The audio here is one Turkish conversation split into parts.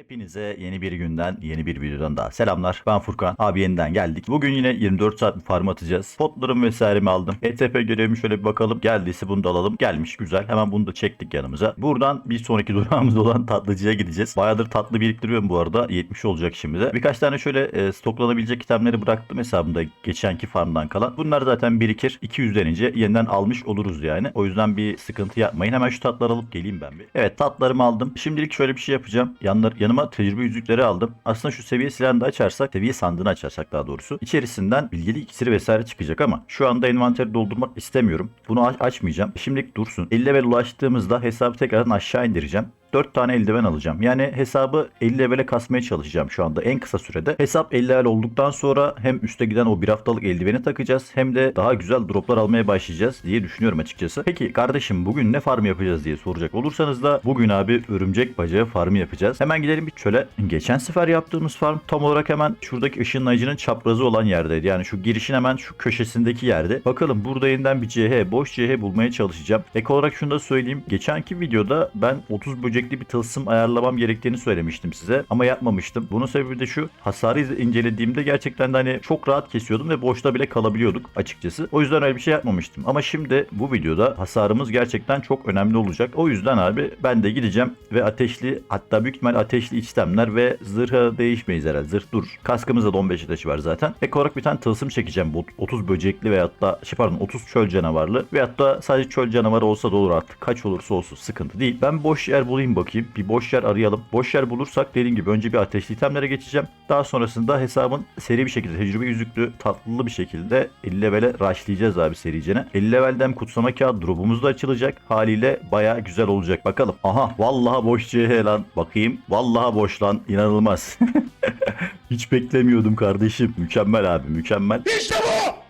Hepinize yeni bir günden, yeni bir videodan daha selamlar. Ben Furkan. Abi yeniden geldik. Bugün yine 24 saat bir farm atacağız. Potlarımı vesairemi aldım. ETP görevimi şöyle bir bakalım. Geldiyse bunu da alalım. Gelmiş güzel. Hemen bunu da çektik yanımıza. Buradan bir sonraki durağımız olan tatlıcıya gideceğiz. Bayağıdır tatlı biriktiriyorum bu arada. 70 olacak şimdi de. Birkaç tane şöyle e, stoklanabilecek itemleri bıraktım hesabımda geçenki farmdan kalan. Bunlar zaten birikir. 200 denince yeniden almış oluruz yani. O yüzden bir sıkıntı yapmayın. Hemen şu tatları alıp geleyim ben bir. Evet tatlarımı aldım. Şimdilik şöyle bir şey yapacağım. Yanlar, yanıma tecrübe yüzükleri aldım. Aslında şu seviye silahını da açarsak, seviye sandığını açarsak daha doğrusu. içerisinden bilgili iksiri vesaire çıkacak ama şu anda envanteri doldurmak istemiyorum. Bunu aç- açmayacağım. Şimdilik dursun. 50 level ulaştığımızda hesabı tekrardan aşağı indireceğim. 4 tane eldiven alacağım. Yani hesabı 50 levele kasmaya çalışacağım şu anda en kısa sürede. Hesap 50 level olduktan sonra hem üste giden o bir haftalık eldiveni takacağız hem de daha güzel droplar almaya başlayacağız diye düşünüyorum açıkçası. Peki kardeşim bugün ne farm yapacağız diye soracak olursanız da bugün abi örümcek bacağı farmı yapacağız. Hemen gidelim bir çöle. Geçen sefer yaptığımız farm tam olarak hemen şuradaki ışınlayıcının çaprazı olan yerdeydi. Yani şu girişin hemen şu köşesindeki yerde. Bakalım burada yeniden bir CH, boş CH bulmaya çalışacağım. Ek olarak şunu da söyleyeyim. Geçenki videoda ben 30 böcekli bir tılsım ayarlamam gerektiğini söylemiştim size. Ama yapmamıştım. Bunun sebebi de şu. Hasarı incelediğimde gerçekten de hani çok rahat kesiyordum ve boşta bile kalabiliyorduk açıkçası. O yüzden öyle bir şey yapmamıştım. Ama şimdi bu videoda hasarımız gerçekten çok önemli olacak. O yüzden abi ben de gideceğim ve ateşli hatta büyük ihtimal ateşli içtemler ve zırha değişmeyiz herhalde. Zırh dur. Kaskımızda da 15 ateşi var zaten. Ek olarak bir tane tılsım çekeceğim. Bu 30 böcekli veyahut da şey pardon 30 çöl canavarlı veyahut da sadece çöl canavarı olsa da olur artık. Kaç olursa olsun sıkıntı değil. Ben boş yer bulayım bakayım. Bir boş yer arayalım. Boş yer bulursak dediğim gibi önce bir ateşli itemlere geçeceğim. Daha sonrasında hesabın seri bir şekilde tecrübe yüzüklü tatlı bir şekilde 50 levele rushlayacağız abi sericene. 50 levelden kutsama kağıt drop'umuz da açılacak. Haliyle baya güzel olacak. Bakalım. Aha vallahi boş CH lan. Bakayım. Vallahi boş lan. İnanılmaz. Hiç beklemiyordum kardeşim. Mükemmel abi mükemmel. İşte bu!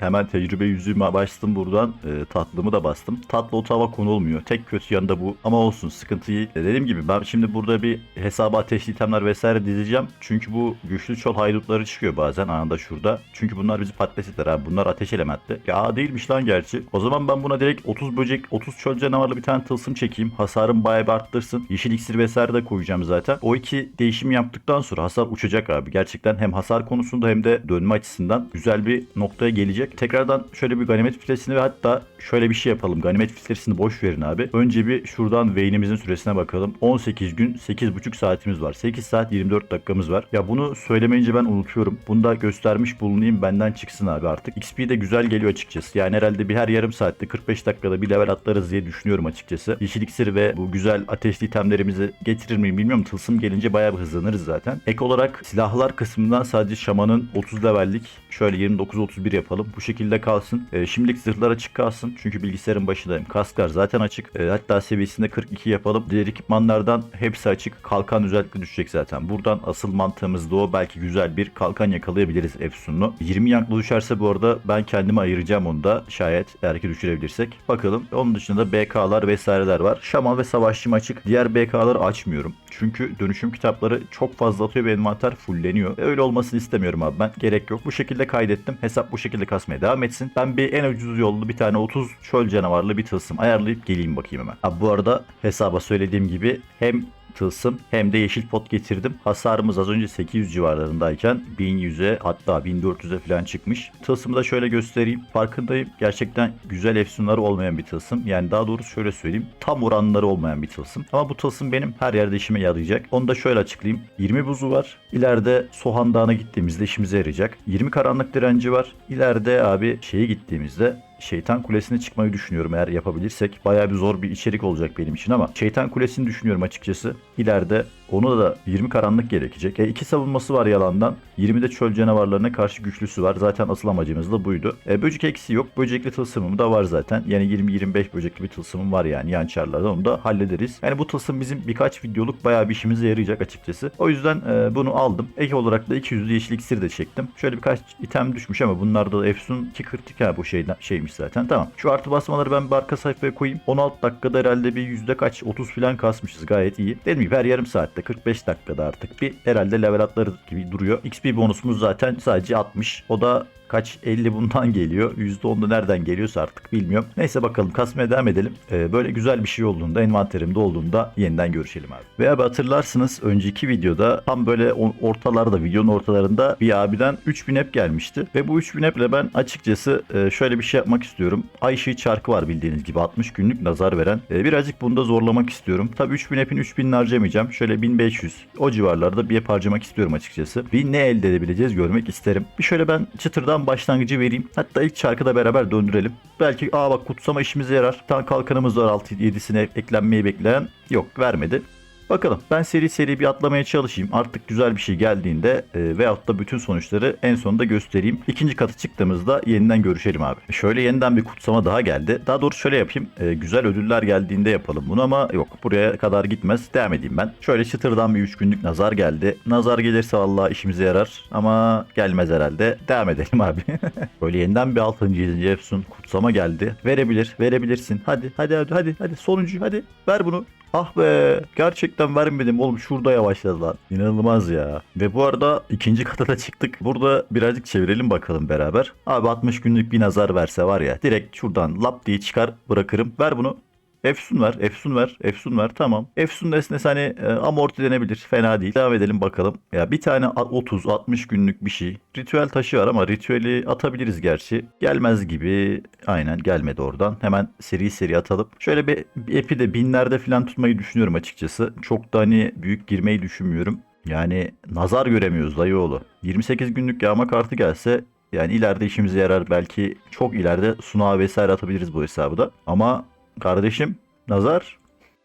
Hemen tecrübe yüzüğüme bastım buradan. E, tatlımı da bastım. Tatlı o tava konulmuyor. Tek kötü yanı da bu. Ama olsun sıkıntıyı. E, dediğim gibi ben şimdi burada bir hesaba ateşli itemler vesaire dizeceğim. Çünkü bu güçlü çol haydutları çıkıyor bazen anında şurada. Çünkü bunlar bizi patates eder abi. Bunlar ateş elementli. Ya değilmiş lan gerçi. O zaman ben buna direkt 30 böcek, 30 çöl canavarlı bir tane tılsım çekeyim. Hasarım bayağı bir arttırsın. Yeşil iksir vesaire de koyacağım zaten. O iki değişim yaptıktan sonra hasar uçacak abi. Gerçekten hem hasar konusunda hem de dönme açısından güzel bir noktaya gelecek. Tekrardan şöyle bir ganimet filtresini ve hatta şöyle bir şey yapalım. Ganimet filtresini boş verin abi. Önce bir şuradan Vayne'imizin süresine bakalım. 18 gün 8,5 saatimiz var. 8 saat 24 dakikamız var. Ya bunu söylemeyince ben unutuyorum. Bunu da göstermiş bulunayım benden çıksın abi artık. XP de güzel geliyor açıkçası. Yani herhalde bir her yarım saatte 45 dakikada bir level atlarız diye düşünüyorum açıkçası. Yeşil iksir ve bu güzel ateşli itemlerimizi getirir miyim bilmiyorum. Tılsım gelince bayağı bir hızlanırız zaten. Ek olarak silahlar kısmından sadece şamanın 30 levellik şöyle 29-31 yapalım. Bu şekilde kalsın. Ee, şimdilik zırhlar açık kalsın. Çünkü bilgisayarın başındayım. Kasklar zaten açık. Ee, hatta seviyesinde 42 yapalım. Diğer ekipmanlardan hepsi açık. Kalkan özellikle düşecek zaten. Buradan asıl mantığımız da o. Belki güzel bir kalkan yakalayabiliriz Efsun'lu. 20 yanklı düşerse bu arada ben kendime ayıracağım onu da. Şayet eğer ki düşürebilirsek. Bakalım. Onun dışında BK'lar vesaireler var. Şaman ve savaşçım açık. Diğer BK'ları açmıyorum. Çünkü dönüşüm kitapları çok fazla atıyor ve envanter fulleniyor. Ve öyle olmasını istemiyorum abi ben. Gerek yok. Bu şekilde kaydettim. Hesap bu şekilde kasmaya devam etsin. Ben bir en ucuz yollu bir tane 30 çöl canavarlı bir tılsım ayarlayıp geleyim bakayım hemen. Abi bu arada hesaba söylediğim gibi hem tılsım hem de yeşil pot getirdim. Hasarımız az önce 800 civarlarındayken 1100'e hatta 1400'e falan çıkmış. Tılsımı da şöyle göstereyim. Farkındayım. Gerçekten güzel efsunları olmayan bir tılsım. Yani daha doğrusu şöyle söyleyeyim. Tam oranları olmayan bir tılsım. Ama bu tılsım benim her yerde işime yarayacak. Onu da şöyle açıklayayım. 20 buzu var. İleride Sohan Dağı'na gittiğimizde işimize yarayacak. 20 karanlık direnci var. İleride abi şeye gittiğimizde Şeytan Kulesi'ne çıkmayı düşünüyorum eğer yapabilirsek. Bayağı bir zor bir içerik olacak benim için ama Şeytan Kulesi'ni düşünüyorum açıkçası. İleride onu da 20 karanlık gerekecek. E, iki savunması var yalandan. 20 de çöl canavarlarına karşı güçlüsü var. Zaten asıl amacımız da buydu. E, böcek eksi yok. Böcekli tılsımım da var zaten. Yani 20-25 böcekli bir tılsımım var yani yan çarlarda. Onu da hallederiz. Yani bu tılsım bizim birkaç videoluk bayağı bir işimize yarayacak açıkçası. O yüzden e, bunu aldım. Ek olarak da 200'lü yeşil iksir de çektim. Şöyle birkaç item düşmüş ama bunlarda da Efsun 2 kritik ha bu şeyden şeymiş zaten. Tamam. Şu artı basmaları ben bir arka sayfaya koyayım. 16 dakikada herhalde bir yüzde kaç 30 falan kasmışız. Gayet iyi. Dediğim gibi her yarım saatte 45 dakikada artık bir herhalde level atları gibi duruyor. XP bonusumuz zaten sadece 60. O da Kaç 50 bundan geliyor. %10 da nereden geliyorsa artık bilmiyorum. Neyse bakalım kasmaya devam edelim. Ee, böyle güzel bir şey olduğunda envanterimde olduğunda yeniden görüşelim abi. Ve abi hatırlarsınız önceki videoda tam böyle ortalarda videonun ortalarında bir abiden 3000 app gelmişti. Ve bu 3000 app ile ben açıkçası e, şöyle bir şey yapmak istiyorum. Ay ışığı çarkı var bildiğiniz gibi 60 günlük nazar veren. E, birazcık bunda zorlamak istiyorum. Tabii 3000 app'in 3000'ini harcamayacağım. Şöyle 1500 o civarlarda bir app harcamak istiyorum açıkçası. Bir ne elde edebileceğiz görmek isterim. Bir şöyle ben çıtırdan başlangıcı vereyim. Hatta ilk çarkı da beraber döndürelim. Belki aa bak kutsama işimize yarar. Bir tane kalkanımız var 6-7'sine eklenmeyi bekleyen. Yok vermedi. Bakalım ben seri seri bir atlamaya çalışayım. Artık güzel bir şey geldiğinde e, veyahut da bütün sonuçları en sonunda göstereyim. İkinci katı çıktığımızda yeniden görüşelim abi. Şöyle yeniden bir kutsama daha geldi. Daha doğrusu şöyle yapayım. E, güzel ödüller geldiğinde yapalım bunu ama yok buraya kadar gitmez. Devam edeyim ben. Şöyle çıtırdan bir 3 günlük nazar geldi. Nazar gelirse vallahi işimize yarar ama gelmez herhalde. Devam edelim abi. Böyle yeniden bir 6. 7. Efsun kutsama geldi. Verebilir, verebilirsin. Hadi, hadi, hadi, hadi, hadi. Sonuncu, hadi. Ver bunu. Ah be gerçekten vermedim oğlum şurada yavaşladılar. İnanılmaz ya. Ve bu arada ikinci kata da çıktık. Burada birazcık çevirelim bakalım beraber. Abi 60 günlük bir nazar verse var ya direkt şuradan lap diye çıkar bırakırım. Ver bunu. Efsun ver, Efsun ver, Efsun ver tamam. Efsun nesnesi hani e, amortilenebilir fena değil. Devam edelim bakalım. Ya bir tane 30-60 günlük bir şey. Ritüel taşı var ama ritüeli atabiliriz gerçi. Gelmez gibi. Aynen gelmedi oradan. Hemen seri seri atalım. Şöyle bir, bir epi de binlerde falan tutmayı düşünüyorum açıkçası. Çok da hani büyük girmeyi düşünmüyorum. Yani nazar göremiyoruz dayıoğlu. 28 günlük yağma kartı gelse yani ileride işimize yarar. Belki çok ileride sunağı vesaire atabiliriz bu hesabı da. Ama kardeşim nazar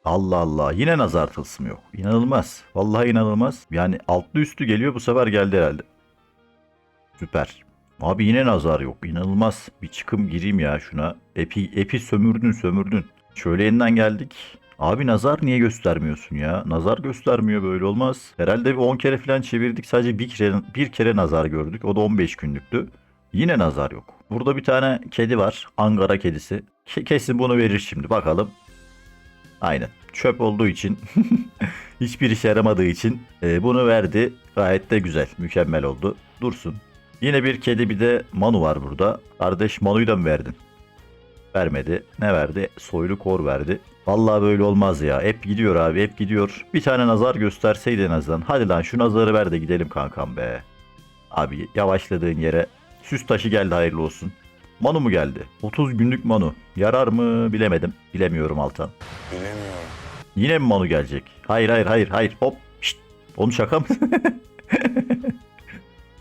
Allah Allah yine nazar tılsımı yok. İnanılmaz. Vallahi inanılmaz. Yani altlı üstü geliyor bu sefer geldi herhalde. Süper. Abi yine nazar yok. İnanılmaz. Bir çıkım gireyim ya şuna. Epi, epi sömürdün sömürdün. Şöyle yeniden geldik. Abi nazar niye göstermiyorsun ya? Nazar göstermiyor böyle olmaz. Herhalde bir 10 kere falan çevirdik. Sadece bir kere, bir kere nazar gördük. O da 15 günlüktü. Yine nazar yok. Burada bir tane kedi var. Angara kedisi. Ke- kesin bunu verir şimdi. Bakalım. Aynen. Çöp olduğu için hiçbir işe yaramadığı için e, bunu verdi. Gayet de güzel. Mükemmel oldu. Dursun. Yine bir kedi bir de Manu var burada. Kardeş Manu'yu da mı verdin? Vermedi. Ne verdi? Soylu kor verdi. Vallahi böyle olmaz ya. Hep gidiyor abi hep gidiyor. Bir tane nazar gösterseydi en azından. Hadi lan şu nazarı ver de gidelim kankam be. Abi yavaşladığın yere süs taşı geldi hayırlı olsun. Manu mu geldi? 30 günlük Manu. Yarar mı bilemedim. Bilemiyorum Altan. Bilemiyorum. Yine mi Manu gelecek? Hayır hayır hayır hayır. Hop. Şşt. Oğlum şaka mı?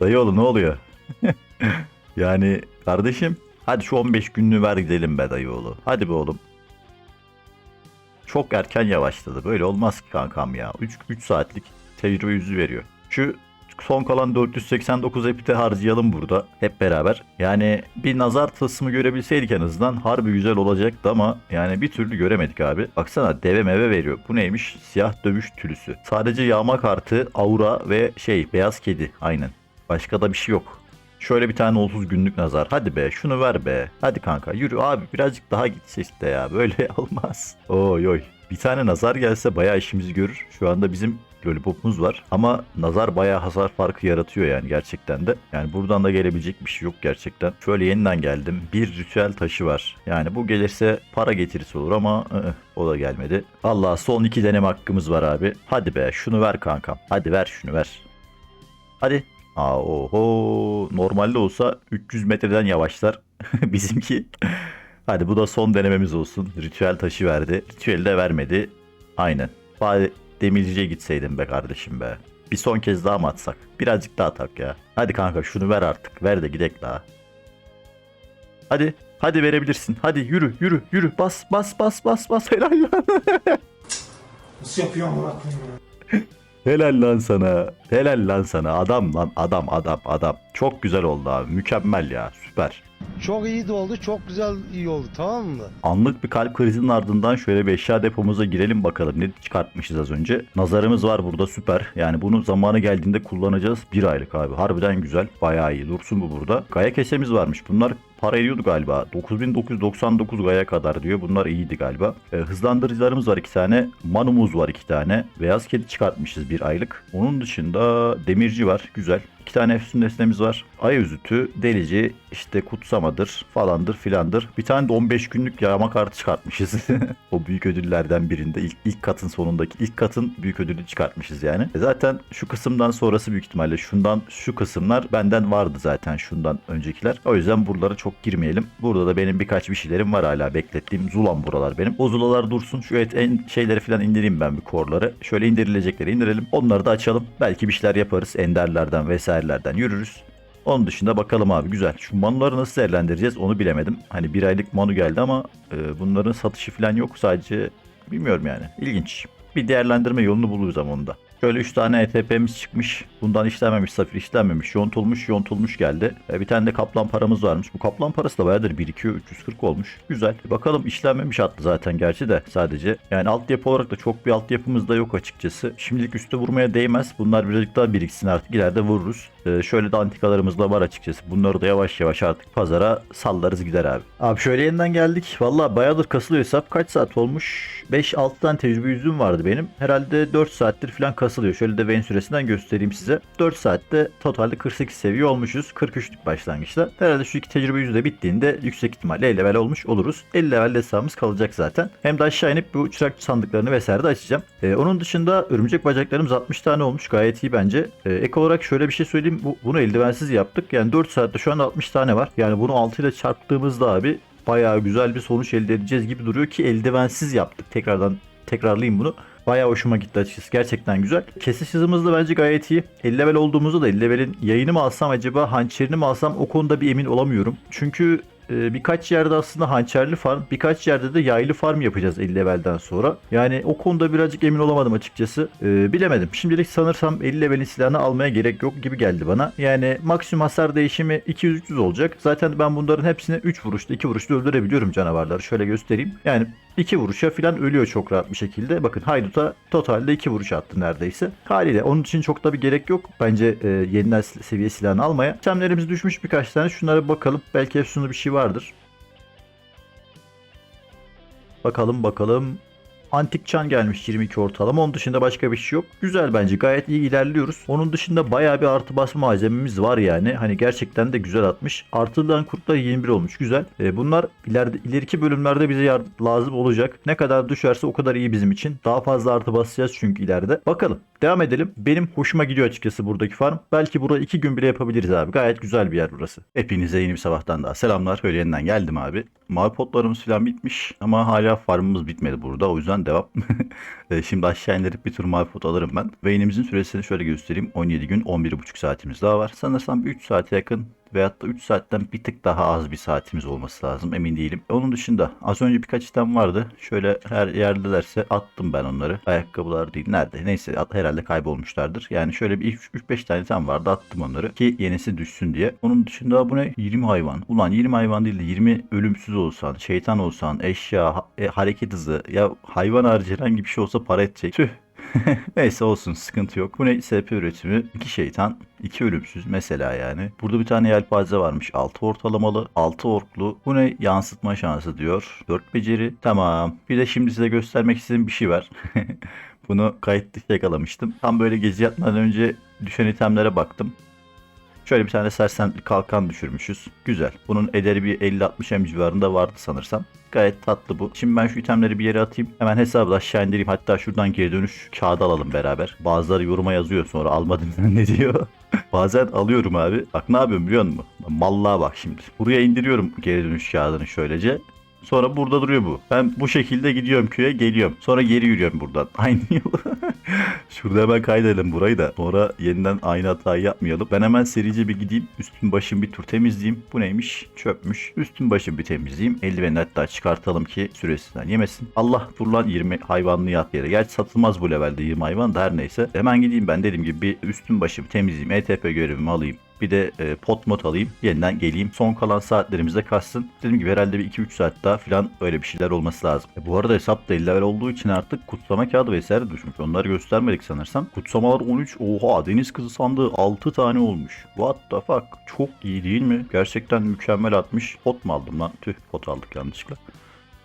Dayı oğlum ne oluyor? yani kardeşim hadi şu 15 günlüğü ver gidelim be dayı oğlu. Hadi be oğlum. Çok erken yavaşladı. Böyle olmaz ki kankam ya. 3, 3 saatlik tecrübe yüzü veriyor. Şu son kalan 489 epite harcayalım burada hep beraber. Yani bir nazar tılsımı görebilseydik en azından harbi güzel olacaktı ama yani bir türlü göremedik abi. Baksana deve meve veriyor. Bu neymiş? Siyah dövüş tülüsü. Sadece yağma kartı, aura ve şey beyaz kedi. Aynen. Başka da bir şey yok. Şöyle bir tane 30 günlük nazar. Hadi be şunu ver be. Hadi kanka yürü abi birazcık daha gitse işte ya. Böyle olmaz. Oy oy. Bir tane nazar gelse bayağı işimizi görür. Şu anda bizim lollipopumuz var. Ama nazar bayağı hasar farkı yaratıyor yani gerçekten de. Yani buradan da gelebilecek bir şey yok gerçekten. Şöyle yeniden geldim. Bir ritüel taşı var. Yani bu gelirse para getirisi olur ama ı-ı, o da gelmedi. Allah son iki deneme hakkımız var abi. Hadi be şunu ver kankam. Hadi ver şunu ver. Hadi. Aa, oho. Normalde olsa 300 metreden yavaşlar. Bizimki. Hadi bu da son denememiz olsun. Ritüel taşı verdi. Ritüeli de vermedi. Aynen. Bari demirciye gitseydim be kardeşim be. Bir son kez daha mı atsak? Birazcık daha tak ya. Hadi kanka şunu ver artık. Ver de gidek daha. Hadi. Hadi verebilirsin. Hadi yürü yürü yürü. Bas bas bas bas bas. Helal lan. Nasıl yapıyor amına koyayım ya? Helal lan sana. Helal lan sana. Adam lan adam adam adam. Çok güzel oldu abi. Mükemmel ya. Süper. Çok iyi oldu, çok güzel iyi oldu tamam mı? Anlık bir kalp krizinin ardından şöyle bir eşya depomuza girelim bakalım ne çıkartmışız az önce. Nazarımız var burada süper. Yani bunu zamanı geldiğinde kullanacağız. Bir aylık abi. Harbiden güzel. Bayağı iyi. Dursun bu burada. Gaya kesemiz varmış. Bunlar para ediyordu galiba. 9999 gaya kadar diyor. Bunlar iyiydi galiba. E, hızlandırıcılarımız var iki tane. Manumuz var iki tane. Beyaz kedi çıkartmışız bir aylık. Onun dışında demirci var. Güzel. İki tane efsun nesnemiz var. Ay özütü, delici, işte kutsamadır falandır filandır. Bir tane de 15 günlük yağma kartı çıkartmışız. o büyük ödüllerden birinde ilk, ilk katın sonundaki ilk katın büyük ödülü çıkartmışız yani. E Zaten şu kısımdan sonrası büyük ihtimalle şundan şu kısımlar benden vardı zaten şundan öncekiler. O yüzden buralara çok girmeyelim. Burada da benim birkaç bir şeylerim var hala beklettiğim. Zulan buralar benim. O zulalar dursun. Şu et en şeyleri falan indireyim ben bir korları. Şöyle indirilecekleri indirelim. Onları da açalım. Belki bir şeyler yaparız. Enderlerden vesairelerden yürürüz. Onun dışında bakalım abi güzel. Şu manuları nasıl değerlendireceğiz onu bilemedim. Hani bir aylık manu geldi ama e, bunların satışı falan yok. Sadece bilmiyorum yani. İlginç. Bir değerlendirme yolunu buluruz ama onda. Şöyle 3 tane ETP'miz çıkmış. Bundan işlenmemiş, safir işlenmemiş, yontulmuş, yontulmuş geldi. E, bir tane de kaplan paramız varmış. Bu kaplan parası da bayağıdır birikiyor. 340 olmuş. Güzel. Bakalım işlenmemiş attı zaten gerçi de sadece. Yani altyapı olarak da çok bir altyapımız da yok açıkçası. Şimdilik üste vurmaya değmez. Bunlar birazcık daha biriksin artık. İleride vururuz. E, şöyle de antikalarımız da var açıkçası. Bunları da yavaş yavaş artık pazara sallarız gider abi. Abi şöyle yeniden geldik. Valla bayağıdır kasılıyor hesap. Kaç saat olmuş? 5-6 tane tecrübe yüzüğüm vardı benim. Herhalde 4 saattir falan kasılıyor. Şöyle de Vayne süresinden göstereyim size. 4 saatte totalde 48 seviye olmuşuz. 43'lük başlangıçta. Herhalde şu iki tecrübe yüzüğü de bittiğinde yüksek ihtimalle 50 level olmuş oluruz. 50 level hesabımız kalacak zaten. Hem de aşağı inip bu çırakçı sandıklarını vesaire de açacağım. Ee, onun dışında örümcek bacaklarımız 60 tane olmuş. Gayet iyi bence. Ee, ek olarak şöyle bir şey söyleyeyim. Bu, bunu eldivensiz yaptık. Yani 4 saatte şu anda 60 tane var. Yani bunu 6 ile çarptığımızda abi bayağı güzel bir sonuç elde edeceğiz gibi duruyor ki eldivensiz yaptık. Tekrardan tekrarlayayım bunu. Bayağı hoşuma gitti açıkçası. Gerçekten güzel. Kesiş hızımız da bence gayet iyi. 50 level olduğumuzda da 50 levelin yayını mı alsam acaba hançerini mi alsam o konuda bir emin olamıyorum. Çünkü e, birkaç yerde aslında hançerli farm, birkaç yerde de yaylı farm yapacağız 50 levelden sonra. Yani o konuda birazcık emin olamadım açıkçası. E, bilemedim. Şimdilik sanırsam 50 levelin silahını almaya gerek yok gibi geldi bana. Yani maksimum hasar değişimi 200-300 olacak. Zaten ben bunların hepsini 3 vuruşta, 2 vuruşta öldürebiliyorum canavarları. Şöyle göstereyim. Yani 2 vuruşa falan ölüyor çok rahat bir şekilde. Bakın Haydut'a totalde 2 vuruş attı neredeyse. Haliyle onun için çok da bir gerek yok. Bence e, yeniden seviye silahını almaya. İtemlerimiz düşmüş birkaç tane. Şunlara bakalım. Belki efsunlu bir şey vardır. Bakalım bakalım. Antik çan gelmiş 22 ortalama. Onun dışında başka bir şey yok. Güzel bence. Gayet iyi ilerliyoruz. Onun dışında bayağı bir artı basma malzememiz var yani. Hani gerçekten de güzel atmış. Artıdan kurtlar 21 olmuş. Güzel. E, bunlar ileride, ileriki bölümlerde bize lazım olacak. Ne kadar düşerse o kadar iyi bizim için. Daha fazla artı basacağız çünkü ileride. Bakalım. Devam edelim. Benim hoşuma gidiyor açıkçası buradaki farm. Belki burada 2 gün bile yapabiliriz abi. Gayet güzel bir yer burası. Hepinize yeni bir sabahtan daha selamlar. Öyle yeniden geldim abi. Mavi potlarımız falan bitmiş ama hala farmımız bitmedi burada. O yüzden devam. E, Şimdi aşağı indirip bir tur mavi pot alırım ben. Vayne'imizin süresini şöyle göstereyim. 17 gün 11,5 saatimiz daha var. Sanırsam bir 3 saate yakın veyahut da 3 saatten bir tık daha az bir saatimiz olması lazım. Emin değilim. Onun dışında az önce birkaç item vardı. Şöyle her yerdelerse attım ben onları. Ayakkabılar değil. Nerede? Neyse herhalde kaybolmuşlardır. Yani şöyle bir 3-5 tane item vardı. Attım onları ki yenisi düşsün diye. Onun dışında bu ne? 20 hayvan. Ulan 20 hayvan değil de 20 ölümsüz olsan, şeytan olsan, eşya, ha- e, hareket hızı. Ya hayvan harici herhangi bir şey olsa para edecek. Tüh. Neyse olsun sıkıntı yok. Bu ne? SP üretimi. 2 şeytan, 2 ölümsüz mesela yani. Burada bir tane yelpaze varmış. 6 ortalamalı, 6 orklu. Bu ne? Yansıtma şansı diyor. 4 beceri. Tamam. Bir de şimdi size göstermek istediğim bir şey var. Bunu kayıt dışı yakalamıştım. Tam böyle gezi yatmadan önce düşen itemlere baktım. Şöyle bir tane sersemli kalkan düşürmüşüz. Güzel. Bunun ederi bir 50-60 M civarında vardı sanırsam. Gayet tatlı bu. Şimdi ben şu itemleri bir yere atayım. Hemen hesabı da aşağı indireyim. Hatta şuradan geri dönüş kağıdı alalım beraber. Bazıları yoruma yazıyor sonra almadım ne diyor. Bazen alıyorum abi. Bak ne yapıyorum biliyor musun? Mallığa bak şimdi. Buraya indiriyorum geri dönüş kağıdını şöylece. Sonra burada duruyor bu. Ben bu şekilde gidiyorum köye geliyorum. Sonra geri yürüyorum buradan. Aynı yol. Şurada hemen kaydedelim burayı da. Sonra yeniden aynı hatayı yapmayalım. Ben hemen serice bir gideyim. Üstüm başım bir tur temizleyeyim. Bu neymiş? Çöpmüş. Üstüm başım bir temizleyeyim. Eldiveni hatta çıkartalım ki süresinden yemesin. Allah dur lan 20 hayvanlı yat yere. Gerçi satılmaz bu levelde 20 hayvan da her neyse. Hemen gideyim ben dediğim gibi bir üstüm başım temizleyeyim. ETP görevimi alayım. Bir de e, pot mod alayım. Yeniden geleyim. Son kalan saatlerimizde kalsın. Dediğim gibi herhalde bir 2-3 saat daha falan öyle bir şeyler olması lazım. E, bu arada hesap da 50 level olduğu için artık kutsama kağıdı vesaire düşmüş. Onları göstermedik sanırsam. Kutsamalar 13. Oha deniz kızı sandığı 6 tane olmuş. What the fuck? Çok iyi değil mi? Gerçekten mükemmel atmış. Pot mu aldım lan? Tüh pot aldık yanlışlıkla.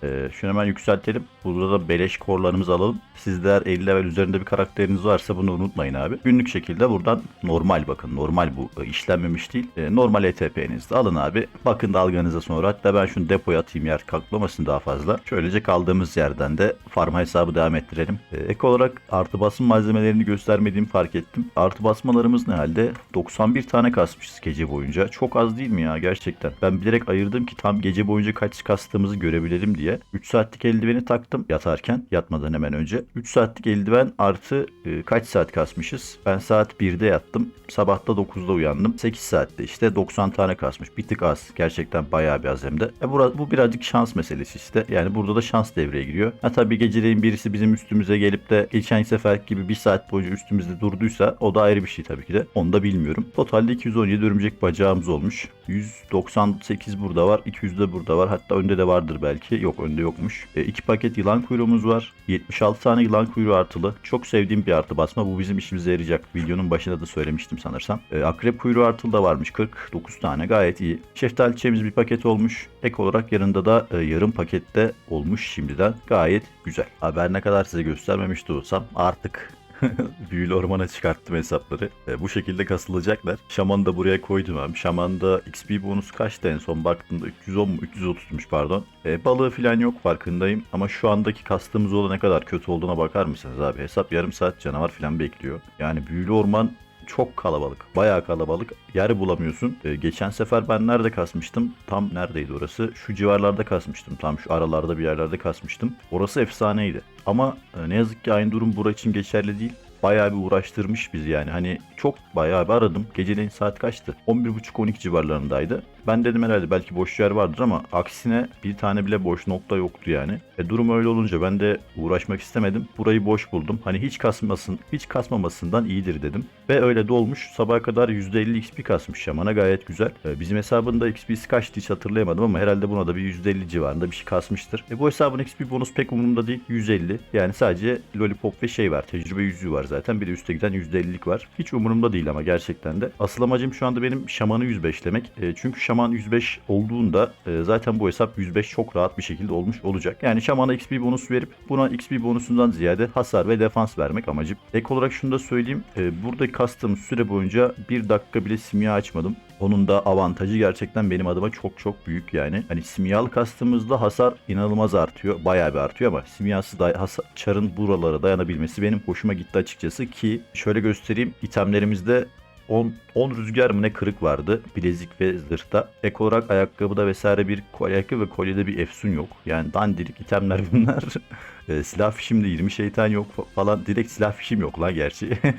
Ee, şunu hemen yükseltelim. Burada da beleş korlarımızı alalım. Sizler 50 level üzerinde bir karakteriniz varsa bunu unutmayın abi. Günlük şekilde buradan normal bakın. Normal bu e, işlenmemiş değil. E, normal ETP'nizi de alın abi. Bakın dalganıza sonra. Hatta ben şunu depoya atayım yer kalklamasın daha fazla. Şöylece kaldığımız yerden de farma hesabı devam ettirelim. E, ek olarak artı basım malzemelerini göstermediğimi fark ettim. Artı basmalarımız ne halde? 91 tane kasmışız gece boyunca. Çok az değil mi ya gerçekten? Ben bilerek ayırdım ki tam gece boyunca kaç kastığımızı görebilelim diye. 3 saatlik eldiveni taktım yatarken yatmadan hemen önce. 3 saatlik eldiven artı e, kaç saat kasmışız? Ben saat 1'de yattım. Sabahta 9'da uyandım. 8 saatte işte 90 tane kasmış. Bir tık az. Gerçekten bayağı bir az hem de. E bu, bu birazcık şans meselesi işte. Yani burada da şans devreye giriyor. Ha tabii geceleyin birisi bizim üstümüze gelip de geçen sefer gibi bir saat boyunca üstümüzde durduysa o da ayrı bir şey tabii ki de. Onu da bilmiyorum. Totalde 217 örümcek bacağımız olmuş. 198 burada var. 200 de burada var. Hatta önde de vardır belki. Yok önde yokmuş. 2 paket yılan kuyruğumuz var. 76 tane yılan kuyruğu artılı. Çok sevdiğim bir artı basma. Bu bizim işimize yarayacak. Videonun başında da söylemiştim sanırsam. E, akrep kuyruğu artılı da varmış. 49 tane gayet iyi. Şeftali çiçeğimiz bir paket olmuş. Ek olarak yanında da e, yarım pakette olmuş şimdiden. Gayet güzel. Haber ne kadar size göstermemiş de olsam artık Büyülü ormana çıkarttım hesapları. E, bu şekilde kasılacaklar. Şaman'ı da buraya koydum abi. Şaman'da XP bonus kaçtı en son baktığımda 310 mu 330'muş pardon. E, balığı falan yok farkındayım. Ama şu andaki kastığımız ola ne kadar kötü olduğuna bakar mısınız abi? Hesap yarım saat canavar falan bekliyor. Yani büyülü orman çok kalabalık. Bayağı kalabalık. Yer bulamıyorsun. Ee, geçen sefer ben nerede kasmıştım? Tam neredeydi orası? Şu civarlarda kasmıştım. Tam şu aralarda bir yerlerde kasmıştım. Orası efsaneydi. Ama e, ne yazık ki aynı durum bura için geçerli değil. Bayağı bir uğraştırmış bizi yani. Hani çok bayağı bir aradım. Geceleyin saat kaçtı? 11.30-12 civarlarındaydı. Ben dedim herhalde belki boş yer vardır ama aksine bir tane bile boş nokta yoktu yani. E, durum öyle olunca ben de uğraşmak istemedim. Burayı boş buldum. Hani hiç kasmasın, hiç kasmamasından iyidir dedim. Ve öyle de olmuş. Sabaha kadar %50 XP kasmış şamana gayet güzel. E, bizim hesabında XP'si kaçtı hiç hatırlayamadım ama herhalde buna da bir %50 civarında bir şey kasmıştır. E, bu hesabın XP bonus pek umurumda değil. 150. Yani sadece lollipop ve şey var. Tecrübe yüzüğü var zaten. Bir de üstte giden %50'lik var. Hiç umurumda değil ama gerçekten de. Asıl amacım şu anda benim şamanı 105'lemek. E, çünkü şaman 105 olduğunda e, zaten bu hesap 105 çok rahat bir şekilde olmuş olacak. Yani şamana XP bonus verip buna XP bonusundan ziyade hasar ve defans vermek amacım. Ek olarak şunu da söyleyeyim. E, burada kastığım süre boyunca bir dakika bile simya açmadım. Onun da avantajı gerçekten benim adıma çok çok büyük yani. Hani simyalı kastığımızda hasar inanılmaz artıyor. Bayağı bir artıyor ama simyasız da hasar, çarın buralara dayanabilmesi benim hoşuma gitti açıkçası ki şöyle göstereyim. itemlerimizde 10, 10 rüzgar mı ne kırık vardı bilezik ve zırhta. Ek olarak ayakkabıda vesaire bir ayakkabı ve kolyede bir efsun yok. Yani dandirik itemler bunlar. e, silah fişimde 20 şeytan yok fa- falan. Direkt silah fişim yok lan gerçi.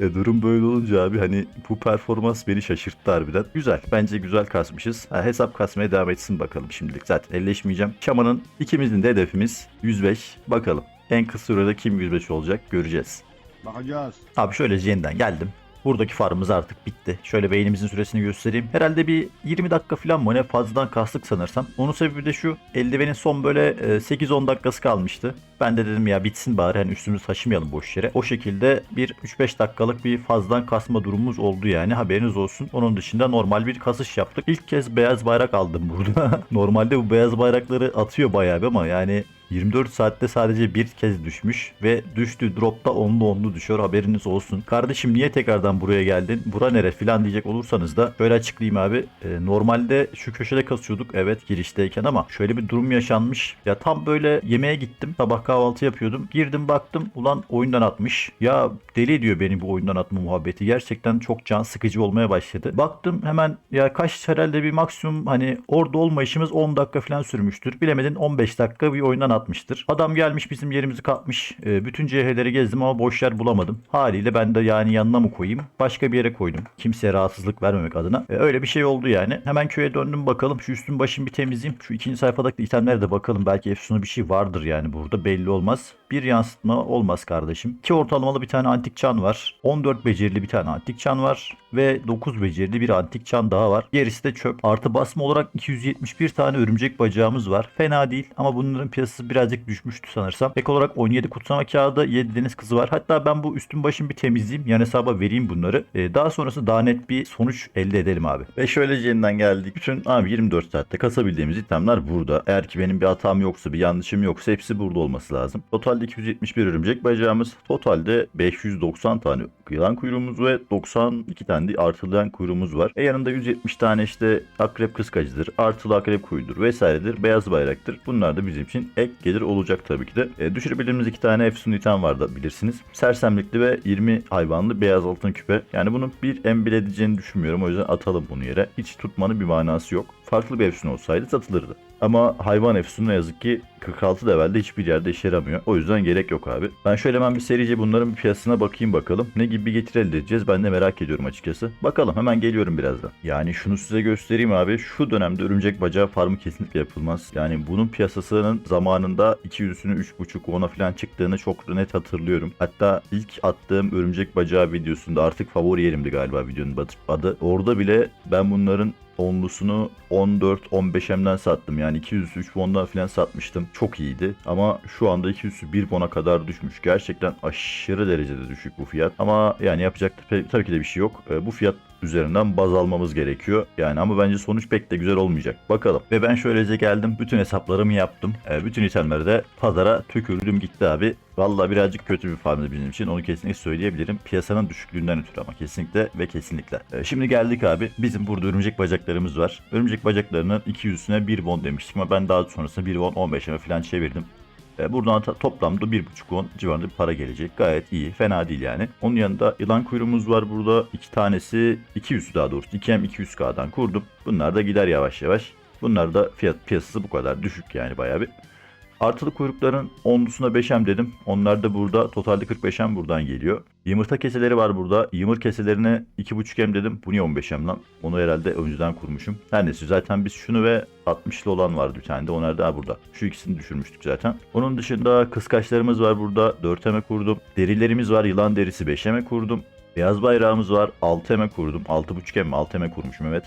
E, durum böyle olunca abi hani bu performans beni şaşırttı harbiden. Güzel. Bence güzel kasmışız. Ha, hesap kasmaya devam etsin bakalım şimdilik. Zaten elleşmeyeceğim. Şaman'ın ikimizin de hedefimiz 105. Bakalım. En kısa sürede kim 105 olacak göreceğiz. Bakacağız. Abi şöyle yeniden geldim. Buradaki farmımız artık bitti. Şöyle beynimizin süresini göstereyim. Herhalde bir 20 dakika falan mı ne fazladan kastık sanırsam. Onun sebebi de şu. Eldivenin son böyle e, 8-10 dakikası kalmıştı. Ben de dedim ya bitsin bari hani üstümüzü taşımayalım boş yere. O şekilde bir 3-5 dakikalık bir fazladan kasma durumumuz oldu yani haberiniz olsun. Onun dışında normal bir kasış yaptık. İlk kez beyaz bayrak aldım burada. Normalde bu beyaz bayrakları atıyor bayağı bir ama yani 24 saatte sadece bir kez düşmüş ve düştüğü dropta onlu onlu düşüyor haberiniz olsun. Kardeşim niye tekrardan buraya geldin? Bura nere filan diyecek olursanız da şöyle açıklayayım abi. Ee, normalde şu köşede kasıyorduk evet girişteyken ama şöyle bir durum yaşanmış. Ya tam böyle yemeğe gittim. Sabah kahvaltı yapıyordum. Girdim baktım ulan oyundan atmış. Ya deli ediyor beni bu oyundan atma muhabbeti. Gerçekten çok can sıkıcı olmaya başladı. Baktım hemen ya kaç herhalde bir maksimum hani orada olmayışımız 10 dakika falan sürmüştür. Bilemedin 15 dakika bir oyundan atmıştır. Adam gelmiş bizim yerimizi kapmış. Ee, bütün CH'leri gezdim ama boş yer bulamadım. Haliyle ben de yani yanına mı koyayım? Başka bir yere koydum. Kimseye rahatsızlık vermemek adına. Ee, öyle bir şey oldu yani. Hemen köye döndüm bakalım. Şu üstüm başım bir temizleyeyim. Şu ikinci sayfadaki itemlere de bakalım. Belki efsunu bir şey vardır yani burada belli olmaz. Bir yansıtma olmaz kardeşim. 2 ortalamalı bir tane antik çan var. 14 becerili bir tane antik çan var. Ve 9 becerili bir antik çan daha var. Gerisi de çöp. Artı basma olarak 271 tane örümcek bacağımız var. Fena değil ama bunların piyasası birazcık düşmüştü sanırsam. Ek olarak 17 kutsama kağıdı 7 deniz kızı var. Hatta ben bu üstün başın bir temizleyeyim. Yan hesaba vereyim bunları. Ee, daha sonrasında daha net bir sonuç elde edelim abi. Ve şöyle yeniden geldik. Bütün abi 24 saatte kasabildiğimiz itemler burada. Eğer ki benim bir hatam yoksa bir yanlışım yoksa hepsi burada olması lazım. Totalde 271 örümcek bacağımız. Totalde 590 tane yılan kuyruğumuz ve 92 tane de artılayan kuyruğumuz var. E yanında 170 tane işte akrep kıskacıdır, artılı akrep kuyudur vesairedir, beyaz bayraktır. Bunlar da bizim için ek gelir olacak tabii ki de. E, düşürebildiğimiz iki tane efsun item var da bilirsiniz. Sersemlikli ve 20 hayvanlı beyaz altın küpe. Yani bunun bir embel edeceğini düşünmüyorum. O yüzden atalım bunu yere. Hiç tutmanın bir manası yok. Farklı bir efsun olsaydı satılırdı. Ama hayvan efsunu ne yazık ki 46 levelde hiçbir yerde işe yaramıyor. O yüzden gerek yok abi. Ben şöyle hemen bir serice bunların piyasasına bakayım bakalım. Ne gibi bir getir elde edeceğiz ben de merak ediyorum açıkçası. Bakalım hemen geliyorum birazdan. Yani şunu size göstereyim abi. Şu dönemde örümcek bacağı farmı kesinlikle yapılmaz. Yani bunun piyasasının zamanında 200'ünü 3.5 10'a falan çıktığını çok net hatırlıyorum. Hatta ilk attığım örümcek bacağı videosunda artık favori yerimdi galiba videonun adı. Orada bile ben bunların onlusunu 14-15M'den sattım. Yani 200 3 bondan falan satmıştım. Çok iyiydi. Ama şu anda 200'ü 1 bona kadar düşmüş. Gerçekten aşırı derecede düşük bu fiyat. Ama yani yapacak tabii ki de bir şey yok. Ee, Bu fiyat üzerinden baz almamız gerekiyor. Yani ama bence sonuç pek de güzel olmayacak. Bakalım. Ve ben şöylece geldim. Bütün hesaplarımı yaptım. Ee, bütün itemleri de pazara tükürdüm gitti abi. Vallahi birazcık kötü bir farmdı bizim için. Onu kesinlikle söyleyebilirim. Piyasanın düşüklüğünden ötürü ama kesinlikle ve kesinlikle. Ee, şimdi geldik abi. Bizim burada örümcek bacaklarımız var. Örümcek bacaklarının 200'üne 1 bon demiştim ama ben daha sonrasında 1 bon 15'e falan çevirdim. E, Buradan toplamda 1.5 won civarında bir para gelecek. Gayet iyi. Fena değil yani. Onun yanında yılan kuyruğumuz var burada. iki tanesi 200 daha doğrusu. 2M 200K'dan kurdum. Bunlar da gider yavaş yavaş. Bunlar da fiyat piyasası bu kadar düşük yani bayağı bir. Artılı kuyrukların 10'lusuna 5M dedim. Onlar da burada totalde 45M buradan geliyor. Yumurta keseleri var burada. Yumur keselerine 2.5M dedim. Bu niye 15M lan? Onu herhalde önceden kurmuşum. Her neyse zaten biz şunu ve 60'lı olan vardı bir tane de. Onlar da burada. Şu ikisini düşürmüştük zaten. Onun dışında kıskaçlarımız var burada. 4M'e kurdum. Derilerimiz var. Yılan derisi 5M'e kurdum. Beyaz bayrağımız var. 6M'e kurdum. 6.5M mi? 6M'e kurmuşum evet.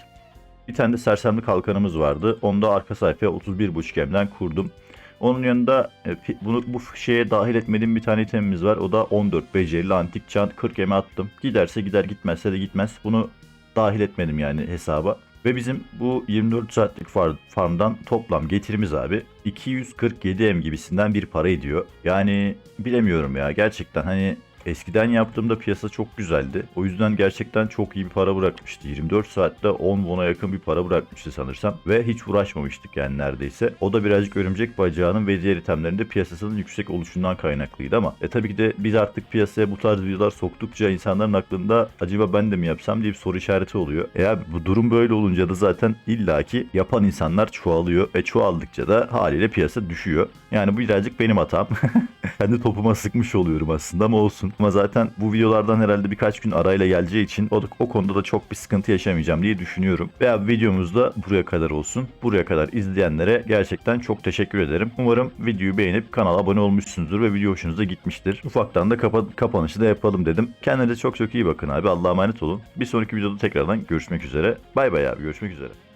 Bir tane de sersemli kalkanımız vardı. Onu da arka sayfaya 31.5M'den kurdum. Onun yanında e, bunu bu şeye dahil etmediğim bir tane itemimiz var. O da 14 becerili antik çan 40 eme attım. Giderse gider gitmezse de gitmez. Bunu dahil etmedim yani hesaba. Ve bizim bu 24 saatlik far- farmdan toplam getirimiz abi 247 em gibisinden bir para ediyor. Yani bilemiyorum ya gerçekten hani Eskiden yaptığımda piyasa çok güzeldi. O yüzden gerçekten çok iyi bir para bırakmıştı. 24 saatte 10 won'a yakın bir para bırakmıştı sanırsam. Ve hiç uğraşmamıştık yani neredeyse. O da birazcık örümcek bacağının ve diğer itemlerinde piyasasının yüksek oluşundan kaynaklıydı ama e tabii ki de biz artık piyasaya bu tarz videolar soktukça insanların aklında acaba ben de mi yapsam diye bir soru işareti oluyor. Eğer bu durum böyle olunca da zaten illaki yapan insanlar çoğalıyor ve çoğaldıkça da haliyle piyasa düşüyor. Yani bu birazcık benim hatam. Kendi topuma sıkmış oluyorum aslında ama olsun. Ama zaten bu videolardan herhalde birkaç gün arayla geleceği için o, o konuda da çok bir sıkıntı yaşamayacağım diye düşünüyorum. Veya videomuz da buraya kadar olsun. Buraya kadar izleyenlere gerçekten çok teşekkür ederim. Umarım videoyu beğenip kanala abone olmuşsunuzdur ve video hoşunuza gitmiştir. Ufaktan da kapa- kapanışı da yapalım dedim. Kendinize çok çok iyi bakın abi. Allah'a emanet olun. Bir sonraki videoda tekrardan görüşmek üzere. Bay bay abi görüşmek üzere.